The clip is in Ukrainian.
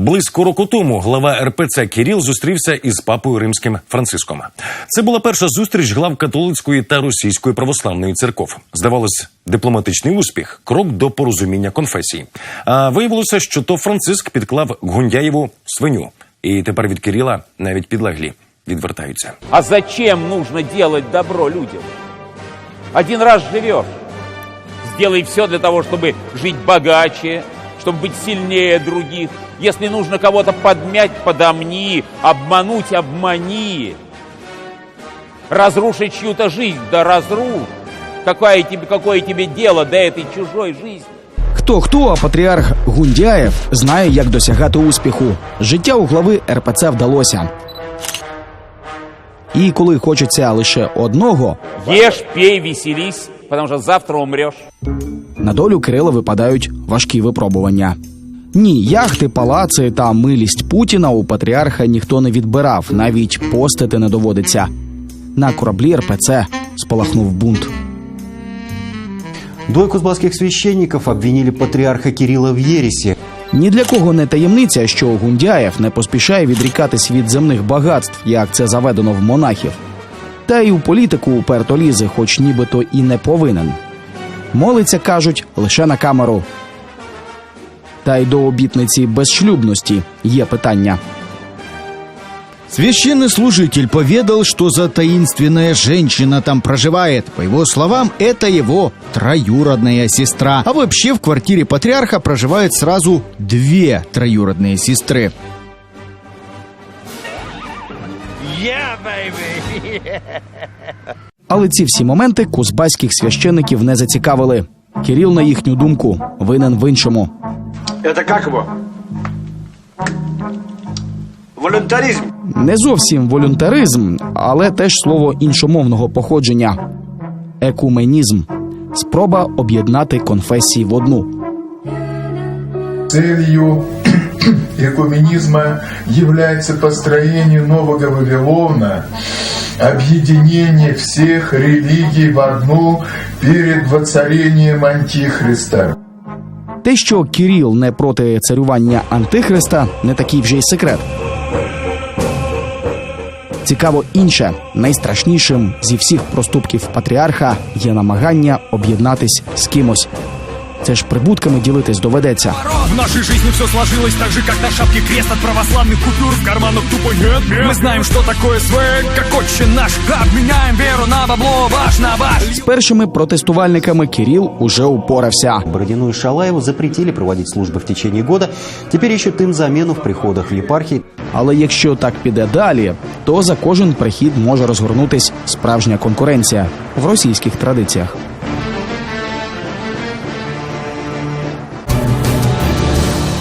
Близько року тому глава РПЦ Кіріл зустрівся із папою римським Франциском. Це була перша зустріч глав католицької та російської православної церков. Здавалось, дипломатичний успіх, крок до порозуміння конфесій. А виявилося, що то Франциск підклав Гундяєву свиню, і тепер від Кирила навіть підлеглі відвертаються. А зачем нужно делать добро людям? Один раз живешь. Сделай все для того, чтобы жить богаче, чтобы быть сильнее других. Если нужно кого-то подмять, подомни, обмануть, обмани. Разрушить чью-то жизнь, да разрушь. Какое тебе, какое тебе дело до этой чужой жизни? Хто хто, а патріарх Гундяєв знає, як досягати успіху. Життя у глави РПЦ вдалося. І коли хочеться лише одного, Ешь, пей, веселись, потому что завтра умрешь. на долю Кирила випадають важкі випробування. Ні, яхти, палаци та милість Путіна у патріарха ніхто не відбирав, навіть постити не доводиться. На кораблі РПЦ спалахнув бунт. Двое кузбасских священников обвинили патриарха Кирилла в ересе. Ні для кого не таємниця, що Гундяєв не поспішає відрікатись від земних багатств, як це заведено в монахів Та й у політику уперто лізе, хоч нібито і не повинен. Молиться, кажуть, лише на камеру. Та й до обітниці безшлюбності є питання. Священный служитель поведал, что за таинственная женщина там проживает. По его словам, это его троюродная сестра. А вообще в квартире патриарха проживают сразу две троюродные сестры. Але ці всі моменти кузбаських священиків не зацікавили. Кирил, на їхню думку, винен в іншому. Это как его? Волюнтаризм. Не зовсім волюнтаризм, але теж слово іншомовного походження екуменізм спроба об'єднати конфесії в одну. Целью экуменизма является построение нового Вавилона, объединение всех религий в одну перед воцарением Антихриста. Те, що Кіріл не проти царювання Антихриста, не такий вже й секрет. Цікаво інше, найстрашнішим зі всіх проступків патріарха є намагання об'єднатись з кимось. Це ж прибутками ділитись доведеться. В нашей жизни все сложилось так же, как на шапке крест от православных купюр в карманах тупо нет, нет. Мы знаем, что такое свек, как отче наш. Обменяем веру на бабло, ваш на ваш. З першими протестувальниками Кіріл уже упорався. Бородину и Шалаеву запретили проводить службы в течение года. Теперь ищут им замену в приходах в епархии. Але якщо так піде далі, то за кожен прихід може розгорнутись справжня конкуренція в російських традиціях.